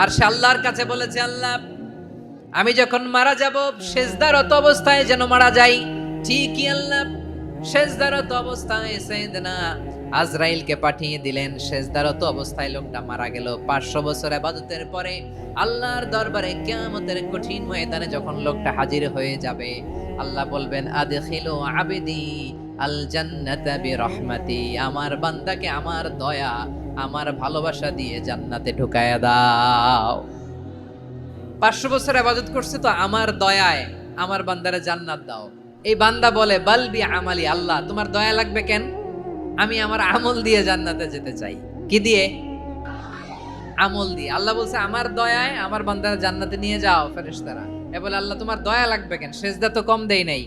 আর সে আল্লাহর কাছে বলেছে, আল্লাহ, আমি যখন মারা যাব, শেষদারত অবস্থায় যেন মারা যাই। ঠিকই আল্লাহ, শেষদারত অবস্থায় সেদিনা আজরাইলকে পাঠিয়ে দিলেন। শেষদারত অবস্থায় লোকটা মারা গেল। পাঁচশো বছর আবাদতের পরে আল্লাহর দরবারে কেয়ামতের কঠিন ময়দানে যখন লোকটা হাজির হয়ে যাবে, আল্লাহ বলবেন, আদখিলু আবেদি আল আমার বান্দাকে আমার দয়া, আমার ভালোবাসা দিয়ে জান্নাতে ঢুকায়া দাও। পাঁচশো বছর আবাদত করছে তো আমার দয়ায় আমার বান্দারে জান্নাত দাও। এই বান্দা বলে বালবি আমালি, আল্লাহ, তোমার দয়া লাগবে কেন? আমি আমার আমল দিয়ে জান্নাতে যেতে চাই। কি দিয়ে? আমল দিয়ে। আল্লাহ বলছে, আমার দয়ায় আমার বান্দারা জান্নাতে নিয়ে যাও ফেরেশতারা। এ বলে, আল্লাহ, তোমার দয়া লাগবে কেন? সেজদা তো কম দেই নাই।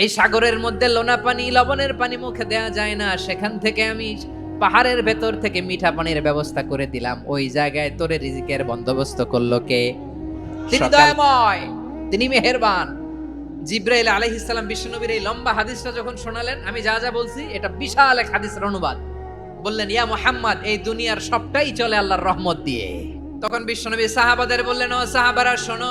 এই সাগরের মধ্যে লোনা পানি লবণের পানি মুখে দেয়া যায় না। সেখান থেকে আমি পাহাড়ের ভেতর থেকে মিঠা পানির ব্যবস্থা করে দিলাম। ওই জায়গায় তোরে রিজিকের বন্দোবস্ত করল কে? তিনি দয়াময় তিনি মেহেরবান। জিব্রাইল আলাইহিস সালাম বিশ্বনবীর এই লম্বা হাদিসটা যখন শোনালেন আমি যা যা বলছি এটা বিশাল এক হাদিসের অনুবাদ। বললেন ইয়া মুহাম্মদ এই দুনিয়ার সবটাই চলে আল্লাহর রহমত দিয়ে। তখন বিশ্বনবী সাহাবাদের বললেন ও সাহাবারা শোনো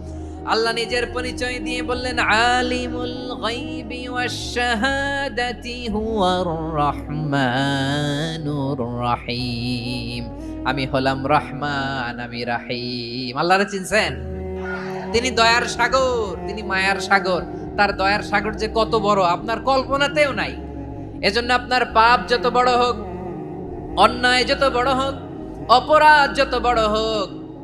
আল্লাহ নিজের পরিচয় দিয়ে বললেন, আলিমুল গাইবি ওয়াশ শাহাদাতি হুয়ার রহমানুর রহিম। আমি হলাম রহমান, আমি রাহিম। আল্লাহরে চিনছেন? তিনি দয়ার সাগর, তিনি মায়ার সাগর। তার দয়ার সাগর যে কত বড়, আপনার কল্পনাতেও নাই। এজন্য আপনার পাপ যত বড় হোক, অন্যায় যত বড় হোক, অপরাধ যত বড় হোক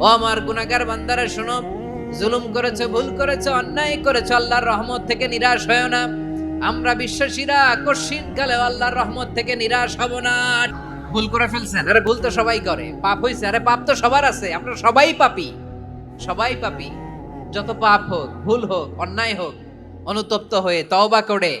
ও আমার গুনাহগার বান্দারা জুলুম করেছে, ভুল করেছে, অন্যায় করেছে, আল্লাহর রহমত থেকে নিরাশ হয়েও না। আমরা বিশ্বাসীরা কশিন কালে আল্লাহর রহমত থেকে নিরাশ হব না। ভুল করে ফেলছেন। আরে ভুল তো সবাই করে। পাপ হইছে। আরে পাপ তো সবার আছে। আমরা সবাই পাপি। সবাই পাপি। যত পাপ হোক, ভুল হোক, অন্যায় হোক, অনুতপ্ত হয়ে তওবা করে।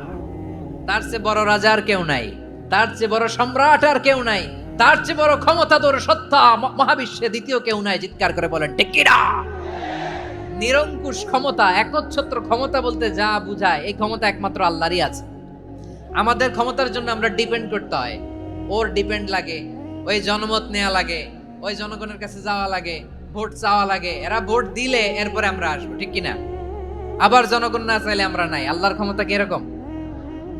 তার চেয়ে বড় রাজা আর কেউ নাই। তার চেয়ে বড় সম্রাট আর কেউ নাই। তার চেয়ে বড় ক্ষমতাধর সত্তা মহাবিশ্বে দ্বিতীয় কেউ নাই, চিৎকার করে বলেন, টেকিরা! নিরঙ্কুশ ক্ষমতা, একচ্ছত্র ক্ষমতা বলতে যা বুঝায়, এই ক্ষমতা একমাত্র আল্লাহরই আছে। আমাদের ক্ষমতার জন্য আমরা ডিপেন্ড করতে হয়। ওর ডিপেন্ড লাগে, ওই জনমত নেওয়া লাগে, ওই জনগণের কাছে যাওয়া লাগে, ভোট চাওয়া লাগে। এরা ভোট দিলে এরপরে আমরা আসব, ঠিক কিনা? আবার জনগণ না চাইলে আমরা নাই। আল্লাহর ক্ষমতা কি এরকম?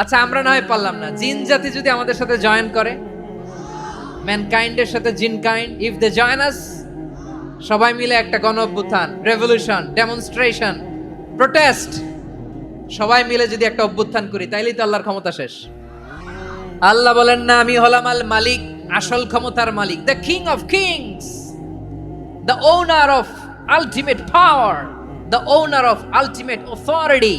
আচ্ছা আমরা না হয় পারলাম না। জিন জাতি যদি আমাদের সাথে জয়েন করে ম্যানকাইন্ডের সাথে jinn kind if they join us সবাই মিলে একটা গণ অভ্যুত্থান রেভলিউশন ডেমনস্ট্রেশন প্রোটেস্ট সবাই মিলে যদি একটা অভ্যুত্থান করি তাইলেই তো আল্লাহর ক্ষমতা শেষ। আল্লাহ বলেন না আমি হলাম আল মালিক আসল ক্ষমতার মালিক the king of kings the owner of ultimate power, the owner of ultimate authority,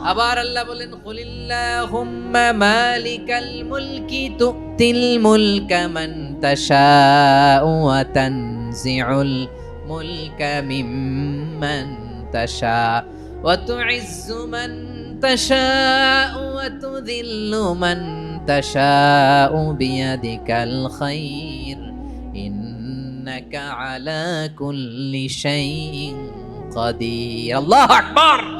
আবার আল্লাহ বলেন কুলিল্লাহুম্মা মালিকাল মুলকি তুতিল মুলকা মান তাশাউ ওয়া তানজিউল মুলকা মিম্মান তাশা ওয়া তুইজ্জু মান তাশাউ ওয়া তুযিল্লু মান তাশাউ বিয়াদিকাল খাইর ইন্নাকা আলা কুল্লি শাইইন কাদির আল্লাহু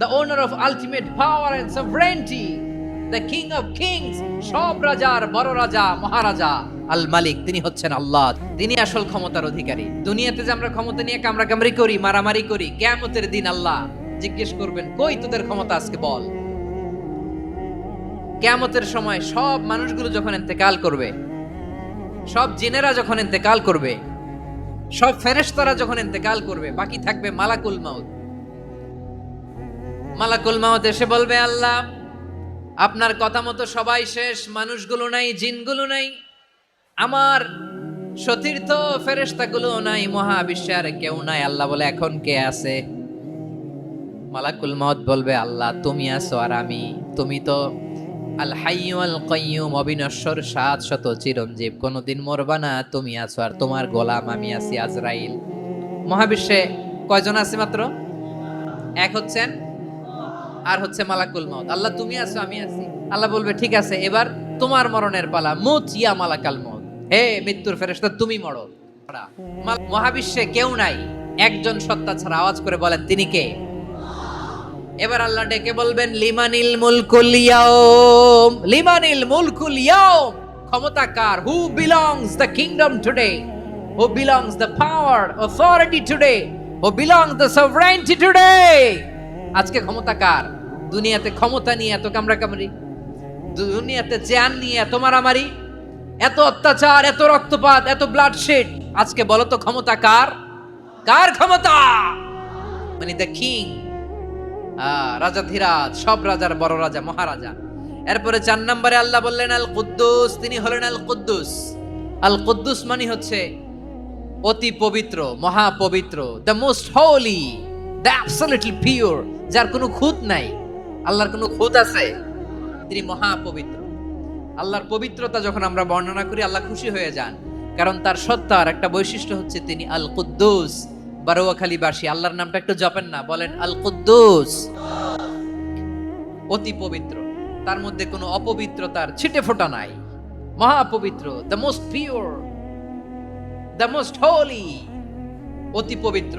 the owner of ultimate power and sovereignty the king of kings সব রাজার বড় রাজা, মহারাজা আল মালিক তিনি হচ্ছেন আল্লাহ। তিনি আসল ক্ষমতার অধিকারী। দুনিয়াতে যে আমরা ক্ষমতা নিয়ে কামড়া কামড়ি করি, মারামারি করি কেমতের দিন আল্লাহ জিজ্ঞেস করবেন, কই তোদের ক্ষমতা আজকে বল? কেয়ামতের সময় সব মানুষগুলো যখন ইন্তেকাল করবে, সব জিনেরা যখন ইন্তেকাল করবে, সব ফেরেশতারা যখন ইন্তেকাল করবে, বাকি থাকবে মালাকুল মাউত। মালাকুল মাউত এসে বলবে, আল্লাহ, আপনার কথা মতো সবাই শেষ, মানুষগুলো নাই, জিনগুলো নাই, আমার সতীর্থ ফেরেশতাগুলো নাই, মহাবিশ্বে আর কেউ নাই। আল্লাহ বলে, এখন কে আছে? মালাকুল মত বলবে, আল্লাহ, তুমি আছো আর আমি, তুমি তো আল হাইয়ু আল কাইয়ুম অবিনশ্বর সাত শত চিরঞ্জীব, কোনোদিন মরবা না, তুমি আছো আর তোমার গোলাম আমি আছি আজরাইল। মহাবিশ্বে কয়জন আছে মাত্র? এক হচ্ছেন আর হচ্ছে মালাকুল মত আল্লাহ, তুমি আছো, আমি আছি। আল্লাহ বলবে, ঠিক আছে, এবার তোমার মরণের পালা। মুত ইয়া মালাকাল মত হে মৃত্যুর ফেরেশতা, তুমি মরো। মহাবিশ্বে কেউ নাই, একজন সত্তা ছাড়া আওয়াজ করে বলেন, তিনি কে? এবার আল্লাহ ডেকে বলবেন, লিমানিল মুলকুল ইয়াউম। লিমানিল মুলকুল ইয়াউম। ক্ষমতা কার? Who belongs the kingdom today who belongs the power authority today who belongs the sovereignty today আজকে ক্ষমতা কার? দুনিয়াতে ক্ষমতা নিয়ে এত কামড়া কামড়ি দুনিয়াতে জ্ঞান নিয়ে এত মারামারি? এত অত্যাচার, এত রক্তপাত, এত ব্লাডশেড আজকে বলো তো ক্ষমতা কার? কার ক্ষমতা? মানে দ্য কিং রাজা ধীরাজ, সব রাজার বড় রাজা, মহারাজা। এরপরে চার নম্বরে আল্লাহ বললেন আল কুদ্দুস তিনি হলেন আল কুদ্দুস আল কুদ্দুস মানে হচ্ছে অতি পবিত্র, মহাপবিত্র the most holy the absolutely pure যার কোনো খুঁত নাই, আল্লাহর কোনো খুঁত আছে, তিনি মহাপবিত্র। আল্লাহর পবিত্রতা যখন আমরা বর্ণনা করি, আল্লাহ খুশি হয়ে যান। কারণ তার সত্তার একটা বৈশিষ্ট্য হচ্ছে তিনি আল কুদ্দুস বারোয়াখালীবাসী আল্লাহর নামটা একটু জপেন না, বলেন আল কুদ্দুস অতি পবিত্র। তার মধ্যে কোনো অপবিত্রতার ছিটে ফোটা নাই। মহাপবিত্র the most pure the most holy অতি পবিত্র।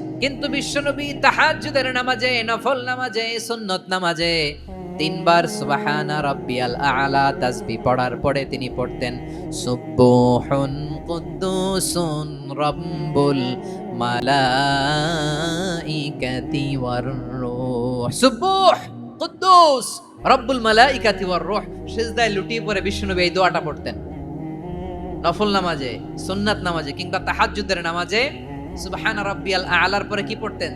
কিন্তু বিশ্বনবী তাহাজ্জুদের নামাজে নফল নামাজে সুন্নত নামাজে তিনবার সুবহান রাব্বিয়াল আলা তাসবিহ পড়ার পরে তিনি পড়তেন সুবহুন কুদ্দুসুন রাব্বুল মালাইকাতি ওয়ার রূহ। সুবহ কুদ্দুস রব্বুল মালাইকাতি ওয়ার রূহ। সিজদায় লুটিয়ে পড়ে বিশ্বনবী এই দোয়াটা পড়তেন। নফল নামাজে সুন্নাত নামাজে কিংবা তাহাজ্জুদের নামাজে সুবহান আলার পরে কি পড়তেন?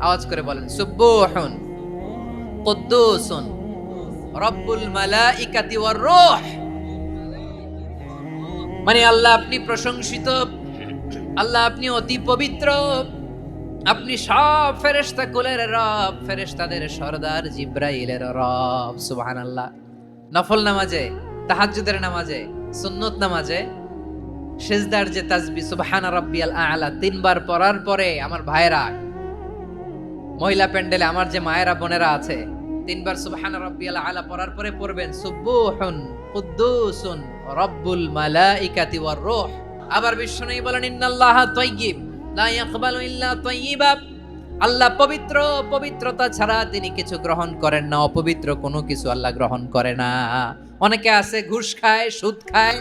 আওয়াজ করে বলেন কুদ্দুসুন। রব্বুল মালাইকাতি ওয়ার রূহ। মানে আল্লাহ আপনি প্রশংসিত। আল্লাহ আপনি অতি পবিত্র। আপনি সব ফেরেশতা কুলের রব, ফেরেশতাদের সর্দার জিব্রাইলের রব, সুবহানাল্লাহ। নফল নামাজে, তাহাজ্জুদের নামাজে, সুন্নত নামাজে সেজদার যে তাজবি, সুবহান রাব্বিয়াল আলা, তিনবার পড়ার পরে আমার ভাইরা মহিলা প্যান্ডেলে আমার যে মায়েরা, বোনেরা আছে, তিনবার সুবহান রাব্বিয়াল আলা পড়ার পরে পড়বেন, সুবহুন, কুদ্দুসুন, রব্বুল মালাইকাতি ওয়ার রূহ। আবার বিশ্বনবী বলেন, ইন্নাল্লাহা তাইয়্যিব, লা ইয়াকবালু ইল্লা তাইয়্যিবা। আল্লাহ পবিত্র, পবিত্রতা ছাড়া তিনি কিছু গ্রহণ করেন না, অপবিত্র কোনো কিছু আল্লাহ গ্রহণ করে না। অনেকে আছে, ঘুষ খায়, সুদ খায়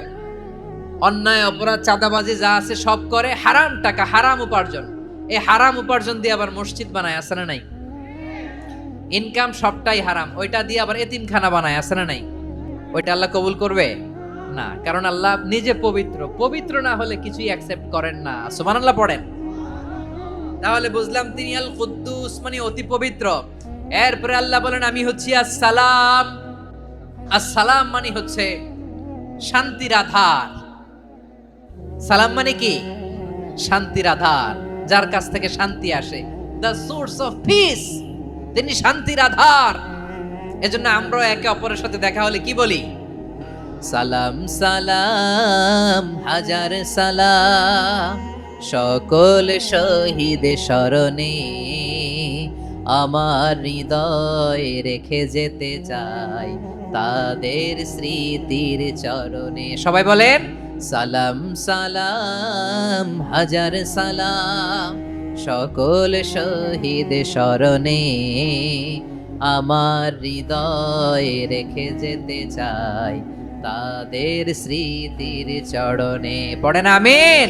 অন্যায়, অপরাধ, চাঁদাবাজি যা আছে সব করে হারাম টাকা, হারাম উপার্জন। এই হারাম উপার্জন দিয়ে আবার মসজিদ বানায়, আছে না নাই? ইনকাম সবটাই হারাম। ওইটা দিয়ে আবার এতিমখানা বানায়, আছে না নাই? ওইটা আল্লাহ কবুল করবে? না, কারণ আল্লাহ নিজে পবিত্র। পবিত্র না হলে কিছুই অ্যাকসেপ্ট করেন না। সুমান আল্লাহ পড়েন। তাহলে বুঝলাম তিনি আল কুদ্দুস মানে অতি পবিত্র। এরপরে আল্লাহ বলেন, আমি হচ্ছি আসসালাম। আসসালাম মানে হচ্ছে শান্তির আধার। সালাম মানে কি? শান্তির আধার। যার কাছ থেকে শান্তি আসে দ্য সোর্স অফ পিস তিনি শান্তির আধার। এজন্য আমরা একে অপরের সাথে দেখা হলে কি বলি? সালাম সালাম, হাজার সালাম, সকল শহীদ স্মরণে আমার হৃদয় রেখে যেতে চাই তাদের স্মৃতির চরণে। সবাই বলেন সালাম সালাম, হাজার সালাম। সকল শহীদ স্মরণে আমার হৃদয় রেখে যেতে চাই তাদের স্মৃতির চরণে। পড়েন, আমিন।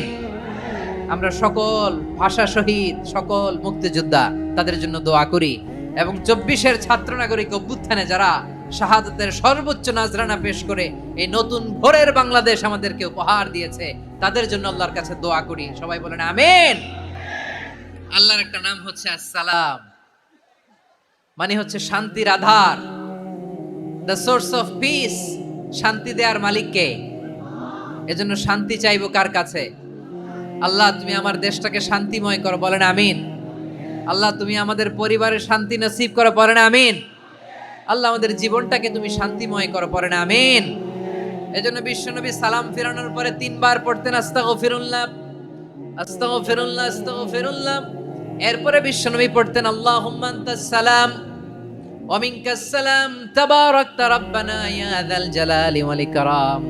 আমরা সকল ভাষা শহীদ, সকল মুক্তিযোদ্ধা তাদের জন্য দোয়া করি এবং চব্বিশের ছাত্র নাগরিক অভ্যুত্থানে যারা শাহাদতের সর্বোচ্চ নাজরানা পেশ করে এই নতুন ভোরের বাংলাদেশ আমাদেরকে উপহার দিয়েছে। তাদের জন্য আল্লাহর কাছে দোয়া করি। সবাই বলেন, আমিন। আল্লাহর একটা নাম হচ্ছে আসসালাম। মানে হচ্ছে শান্তির আধার। দ্য সোর্স অফ পিস শান্তি দেওয়ার মালিককে এজন্য শান্তি চাইব কার কাছে? আল্লাহ, তুমি আমার দেশটাকে শান্তিময় করো। বলেন, আমিন। আল্লাহ, তুমি আমাদের পরিবারের শান্তি নসিব করো। পড়েন আমিন। আল্লাহ আমাদের জীবনটাকে তুমি শান্তিময় করো পরে না, আমিন। এজন্য বিশ্বনবী সালাম ফেরানোর পরে তিনবার পড়তেন, আস্তাগফিরুল্লাহ আস্তাগফিরুল্লাহ আস্তাগফিরুল্লাহ। এরপরে বিশ্বনবী পড়তেন, আল্লাহুম্মা আনতাস সালাম, ওয়া মিনকাস সালাম, তাবারাকতা রাব্বানা ইয়া যাল জালালি ওয়াল ইকরাম।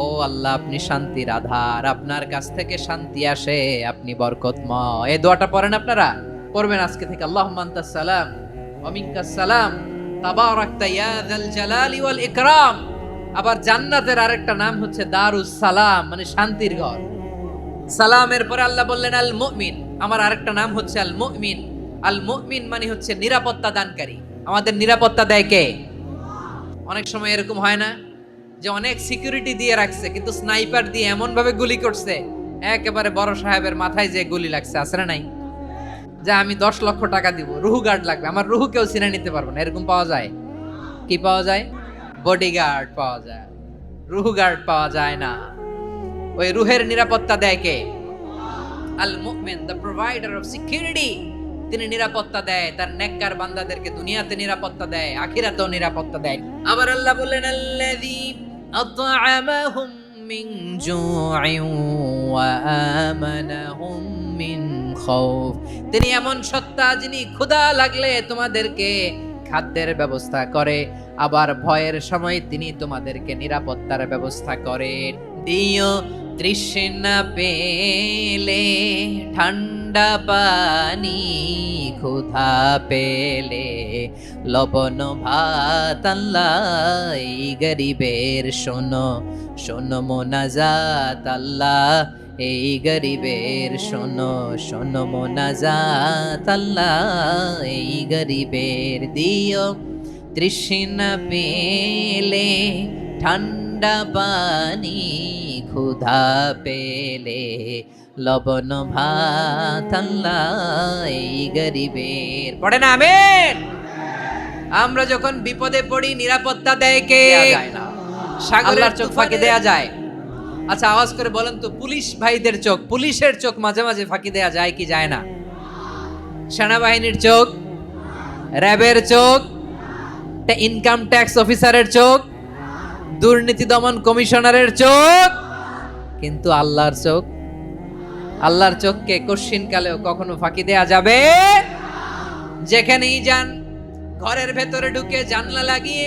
ও আল্লাহ, আপনি শান্তির আধার, আপনার কাছ থেকে শান্তি আসে, আপনি বরকতময়। এই দোয়াটা পড়েন আপনারা? পড়বেন আজকে থেকে আনতাস সালাম, ওয়া মিনকাস সালাম। তাবারাকতা ইয়া যাল জালালি ওয়াল ইকরাম। আবার জান্নাতের আরেকটা নাম হচ্ছে দারুস সালাম মানে শান্তির ঘর। সালামের পরে আল্লাহ বললেন, আল মুমিন। আমার আরেকটা নাম হচ্ছে আল মুমিন। আল মুমিন মানে হচ্ছে নিরাপত্তা দানকারী। আমাদের নিরাপত্তা দেয় কে? অনেক সময় এরকম হয় না যে অনেক সিকিউরিটি দিয়ে রাখছে, কিন্তু স্নাইপার দিয়ে এমন ভাবে গুলি করছে, একেবারে বড় সাহেবের মাথায় যে গুলি লাগছে, আছে নাই? যে আমি দশ লক্ষ টাকা দিব, রুহু গার্ড লাগবে। আমার রুহু কেউ চিনে নিতে পারব না। এরকম পাওয়া যায়? কি পাওয়া যায়? বডিগার্ড পাওয়া যায়। রুহু গার্ড পাওয়া যায় না। ওই রুহের নিরাপত্তা দেয় কে? আল মুমিন দ্য প্রোভাইডার অফ সিকিউরিটি তিনি নিরাপত্তা দেয়। তার নেককার বান্দাদেরকে দুনিয়াতে নিরাপত্তা দেয়, আখিরাতেও নিরাপত্তা দেয়। আবার আল্লাহ বললেন, আল্লাযী আত'আমাহুম মিন জু'ইন ওয়া আমানাহুম মিন তিনি এমন সত্তা যিনি ক্ষুধা লাগলে তোমাদেরকে খাদ্যের ব্যবস্থা করে, আবার ভয়ের সময় তিনি তোমাদেরকে নিরাপত্তার ব্যবস্থা করে। দিও তৃষ্ণা পেলে, ঠান্ডা পানি ক্ষুধা পেলে। লবণ ভাত আল্লাহ গরিবের শোনো শোনো মোনাজাত আল্লাহ এই গরিবের শোনো শোনো মোনাজাত আল্লাহ। এই গরিবের দিও তৃষ্ণা পেলে ঠান্ডা পানি ক্ষুধা পেলে। লবণ ভাত আল্লাহ এই গরিবের পড়ে না আমেন! আমরা যখন বিপদে পড়ি নিরাপত্তা দেয় কে? সাগরের চোখ ফাঁকি দেয়া যায়। আচ্ছা আওয়াজ করে বলেন তো, পুলিশ ভাইদের চোখ, পুলিশের চোখ মাঝে মাঝে ফাঁকি দেয়া যায় কি যায় না? সেনাবাহিনীর চোখ, র্যাবের চোখ ইনকাম ট্যাক্স অফিসারের চোখ, দুর্নীতি দমন কমিশনারের চোখ, কিন্তু আল্লাহর চোখ, আল্লাহর চোখকে কশিন কালেও কখনো ফাঁকি দেয়া যাবে? যেখানেই যান, ঘরের ভেতরে ঢুকে জানলা লাগিয়ে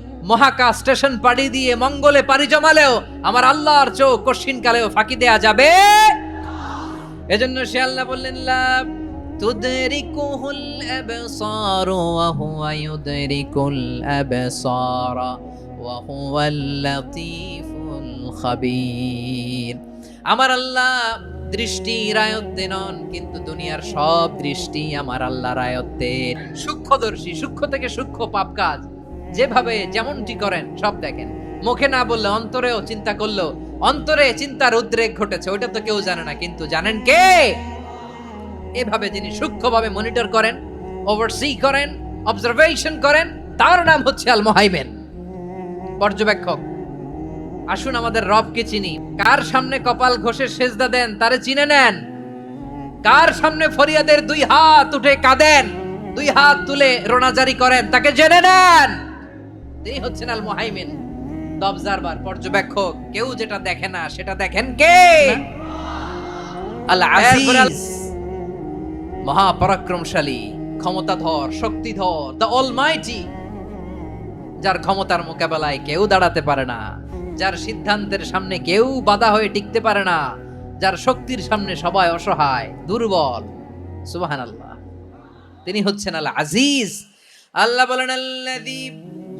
মহাকাশ স্টেশন পাড়ি দিয়ে মঙ্গলে পাড়ি জমালেও আমার আল্লাহর চোখ কশিন কালেও ফাঁকি দেয়া যাবে। এজন্য সে আল্লাহ বললেন, লা তুদরিকুহুল আবসার ওয়া ইউদরিকুল আবসার ওয়া হুয়াল লাতীফুল খাবীর। আমার আল্লাহ দৃষ্টি রায়ত্তে নন, কিন্তু দুনিয়ার সব দৃষ্টি আমার আল্লাহ রায়ত্তের সূক্ষ্মদর্শী, সূক্ষ্ম থেকে সূক্ষ্ম পাপ কাজ। যেভাবে যেমনটি করেন, সব দেখেন। মুখে না বললে অন্তরেও চিন্তা করল অন্তরে চিন্তার উদ্রেক ঘটেছে, ওইটা তো কেউ জানে না, কিন্তু জানেন কে? এভাবে যিনি সূক্ষ্মভাবে মনিটর করেন ওভারসি করেন অবজারভেশন করেন, তার নাম হচ্ছে আল মোহাইমেন পর্যবেক্ষক, আসুন আমাদের রবকে চিনি। কার সামনে কপাল ঘষে সেজদা দেন, তারে চিনে নেন। কার সামনে ফরিয়াদের দুই হাত উঠে কাঁদেন, দুই হাত তুলে রোনাজারি করেন, তাকে জেনে নেন। এই হচ্ছেন আল মোহাইমিন অবজারভার পর্যবেক্ষক। কেউ যেটা দেখে না সেটা দেখেন কে? আল আজিজ মহাপরাক্রমশালী ক্ষমতাধর শক্তিধর দ্য অলমাইটি যার ক্ষমতার মোকাবেলায় কেউ দাঁড়াতে পারে না যার সিদ্ধান্তের সামনে কেউ বাধা হয়ে টিকতে পারে না যার শক্তির সামনে সবাই অসহায় দুর্বল। সুবাহান আল্লাহ তিনি হচ্ছেন আল আজিজ আল্লাহ বলেন আল্লাযী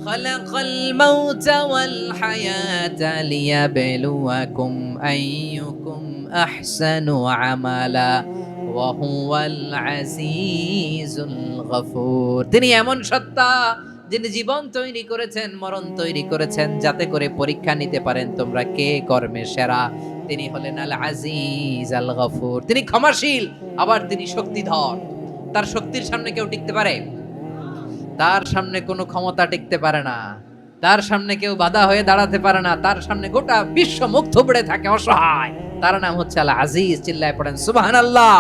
خلق الموت والحياة ليبلوكم أيكم أحسن عملا وهو العزيز الغفور তিনি এমন সত্তা যিনি জীবন তৈরি করেছেন মরণ তৈরি করেছেন যাতে করে পরীক্ষা নিতে পারেন তোমরা কে কর্মে সেরা তিনি হলেন আল আজিজ আল গফুর তিনি ক্ষমাশীল আবার তিনি শক্তিধর তার শক্তির সামনে কেউ টিকতে পারে তার সামনে কোনো ক্ষমতা টিকতে পারে না। তার সামনে কেউ বাধা হয়ে দাঁড়াতে পারে না। তার সামনে গোটা বিশ্ব মুখ থুবড়ে থাকে, অসহায়। তার নাম হচ্ছে আল আজিজ, চিল্লায় পড়েন সুবাহান আল্লাহ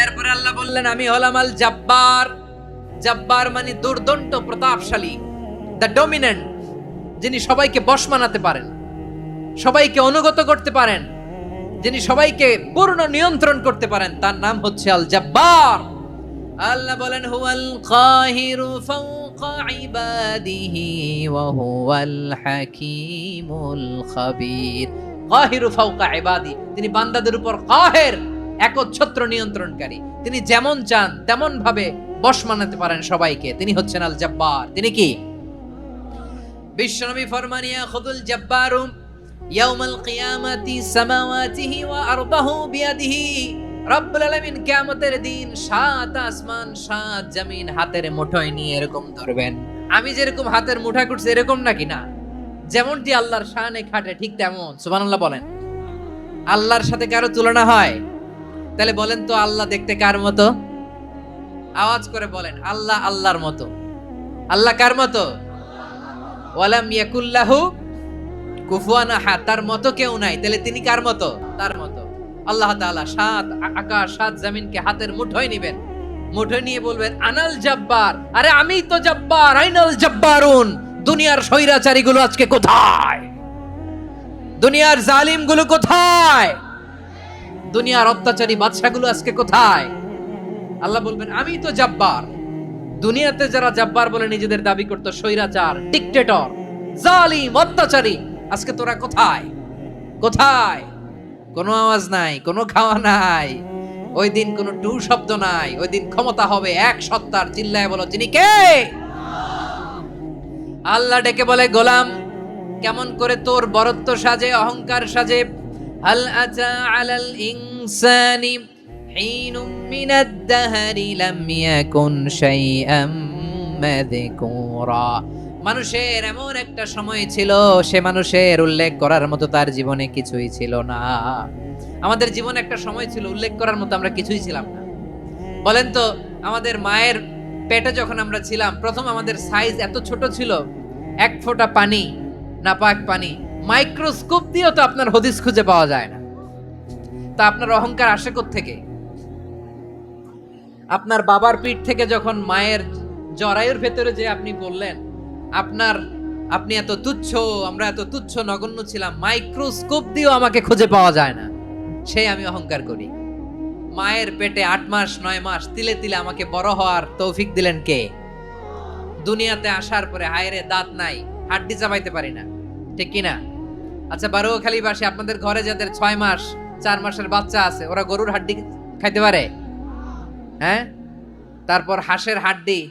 এরপরে আল্লাহ বললেন, আমি হলাম আল জাব্বার। জাব্বার মানে দুর্দণ্ড প্রতাপশালী দ্য ডমিনেন্ট যিনি সবাইকে বশ মানাতে পারেন, সবাইকে অনুগত করতে পারেন, যিনি সবাইকে পূর্ণ নিয়ন্ত্রণ করতে পারেন, তার নাম হচ্ছে আল জাব্বার। আল্লাহ বলেন, হুয়াল কাহিরু ফাওকা ইবাদিহি ওয়া হুয়াল হাকীমুল খাবীর। কাহিরু ফাওকা ইবাদি, তিনি বান্দাদের উপর কাহের, একচ্ছত্র নিয়ন্ত্রণকারী। তিনি যেমন চান তেমন ভাবে বশ মানাতে পারেন সবাইকে। তিনি হচ্ছেন আল জাব্বার। তিনি কি? বিশ্বনবী ফরমানিয়া, খুদুল জাব্বারু ইয়াউমাল কিয়ামাতি সামাওয়াতিহি ওয়া আরদাহু বিয়াদিহি। রব্বুল আলামিন কিয়ামতের দিন সাত আসমান, সাত জমিন হাতের মুঠোয় নিয়ে এরকম ধরবেন। আমি যেরকম হাতের মুঠা করছি এরকম নাকি না? যেমনটি আল্লাহর শানে খাটে, ঠিক তেমন। সুবহানাল্লাহ বলেন। আল্লাহর সাথে কারও তুলনা হয়? তাহলে বলেন তো আল্লাহ দেখতে কার মতো? আওয়াজ করে বলেন, আল্লাহ আল্লাহর মতো। আল্লাহ কার মতো? ওয়ালাম ইয়াকুল্লাহু কুফুয়ান আহাদ। তার মতো কেউ নাই। তাহলে তিনি কার মতো? তার মতো। আল্লাহ তাআলা সাত আকাশ, সাত জমিনকে হাতের মুঠোয় নেবেন। মুঠোয় নিয়ে বলবেন, আনাল জব্বার। আরে আমি তো জব্বার, আইনাল জব্বারুন। দুনিয়ার স্বৈরাচারী গুলো আজকে কোথায়? দুনিয়ার জালিমগুলো কোথায়? দুনিয়ার অত্যাচারী বাদশাগুলো আজকে কোথায়? আল্লাহ বলবেন, আমি তো জাব্বার। দুনিয়াতে যারা জাব্বার বলে নিজেদের দাবি করতো, স্বৈরাচার ডিকটেটর জালিম, অত্যাচারী, আজকে তোরা কোথায়? কোথায়? কোনো আওয়াজ নাই, কোনো খাওয়া নাই। ওই দিন কোনো টু শব্দ নাই, ওই দিন ক্ষমতা হবে এক সত্তার, চিল্লায় বলো তিনি কে? আল্লাহ ডেকে বলে, গোলাম, কেমন করে তোর বরত্ব সাজে, অহংকার সাজে? হাল আতা আলাল ইনসানি হিনুম মিনাদ দাহরি লাম ইয়াকুন শাইআম মাযকুরা। মানুষের এমন একটা সময় ছিল, সে মানুষের উল্লেখ করার মতো তার জীবনে কিছুই ছিল না। আমাদের জীবনে একটা সময় ছিল, উল্লেখ করার মতো আমরা কিছুই ছিলাম না। বলেন তো, আমাদের মায়ের পেটে যখন আমরা ছিলাম, প্রথম আমাদের সাইজ এত ছোট ছিল, এক ফোঁটা পানি না পাক পানি মাইক্রোস্কোপ দিয়েও তো আপনার হদিস খুঁজে পাওয়া যায় না। তা আপনার অহংকার আসে থেকে আপনার বাবার পিঠ থেকে যখন মায়ের জরায়ুর ভেতরে যে আপনি বললেন আপনার, আপনি এত তুচ্ছ, আমরা এত তুচ্ছ নগণ্য ছিলাম, মাইক্রোস্কোপ দিয়েও আমাকে খুঁজে পাওয়া যায় না। সেই আমি অহংকার করি। মায়ের পেটে আট মাস, নয় মাস, তিলে তিলে আমাকে বড় হওয়ার তৌফিক দিলেন কে? দুনিয়াতে আসার পরে, হায়রে, দাঁত নাই, হাড্ডি চাবাইতে পারি না। ঠিক কিনা আচ্ছা বারোখালীবাসী আপনাদের ঘরে যাদের ছয় মাস, চার মাসের বাচ্চা আছে, ওরা গরুর হাড্ডি খাইতে পারে? হ্যাঁ? তারপর হাঁসের হাড্ডি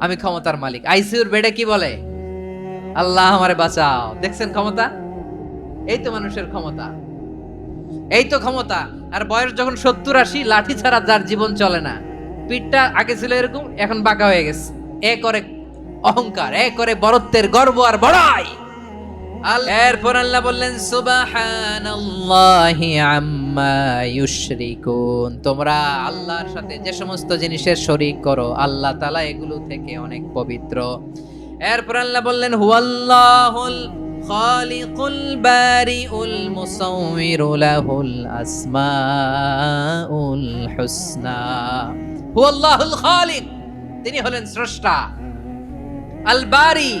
আমি ক্ষমতার মালিক। আইসিউর বেডে কি বলে? আল্লাহ আমারে বাঁচাও। দেখছেন ক্ষমতা? এই তো মানুষের ক্ষমতা। এই তো ক্ষমতা। আর বয়স যখন সত্তর আশি, লাঠি ছাড়া যার জীবন চলে না। পিঠটা আগে ছিল এরকম, এখন বাঁকা হয়ে গেছে। এ করে অহংকার এ করে বরত্বের গর্ব আর বড়াই। এরপর আল্লাহ বললেন, সুবহানাল্লাহি আম্মা ইউশরিকুন। তোমরা আল্লাহর সাথে যে সমস্ত জিনিসের শরীক করো, আল্লাহ তাআলা এগুলো থেকে অনেক পবিত্র। এরপর আল্লাহ বললেন, হুয়াল্লাহুল খালিকুল বারিউল মুসাউবিরু লাহুল আসমাউল হুসনা। হুয়াল্লাহুল খালিক, তিনি হলেন স্রষ্টা। আল বারি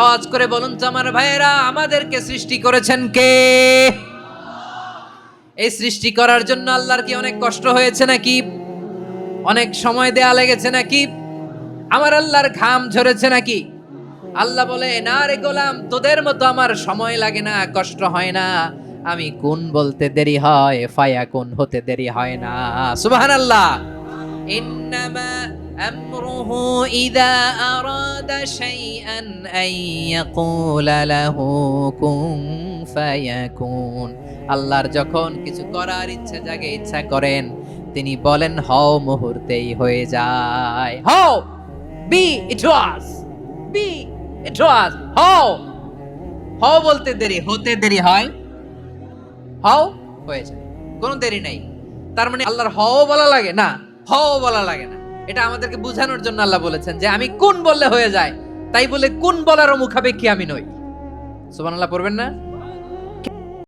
আওয়াজ করে বলুন তো আমার ভাইয়েরা, আমাদেরকে সৃষ্টি করেছেন কে? এই সৃষ্টি করার জন্য আল্লাহর কি অনেক কষ্ট হয়েছে নাকি? অনেক সময় দেয়া লেগেছে নাকি? আমার আল্লাহর ঘাম ঝরেছে নাকি? আল্লাহ বলে, না রে গোলাম, তোদের মতো আমার সময় লাগে না, কষ্ট হয় না। আমি কোন বলতে দেরি হয়, ফায়া কোন হতে দেরি হয় না। সুবহানাল্লাহ। আল্লাহ أمره إذا أراد شيئا أن يقول له كن فيكون আল্লাহর যখন কিছু করার ইচ্ছা জাগে ইচ্ছা করেন তিনি বলেন হও মুহূর্তেই হয়ে যায় হও বি ইট ওয়াজ বি ইট ওয়াজ হও হও বলতে দেরি হতে দেরি হয় হও হয়ে যায় কোনো দেরি নাই তার মানে আল্লাহর হও বলা লাগে না হও বলা লাগে না এটা আমাদেরকে বোঝানোর জন্য আল্লাহ বলেছেন যে আমি কোন বললে হয়ে যায়? তাই বলে কোন বলারও মুখাপেক্ষী আমি নই। সুবহানাল্লাহ পড়বেন না?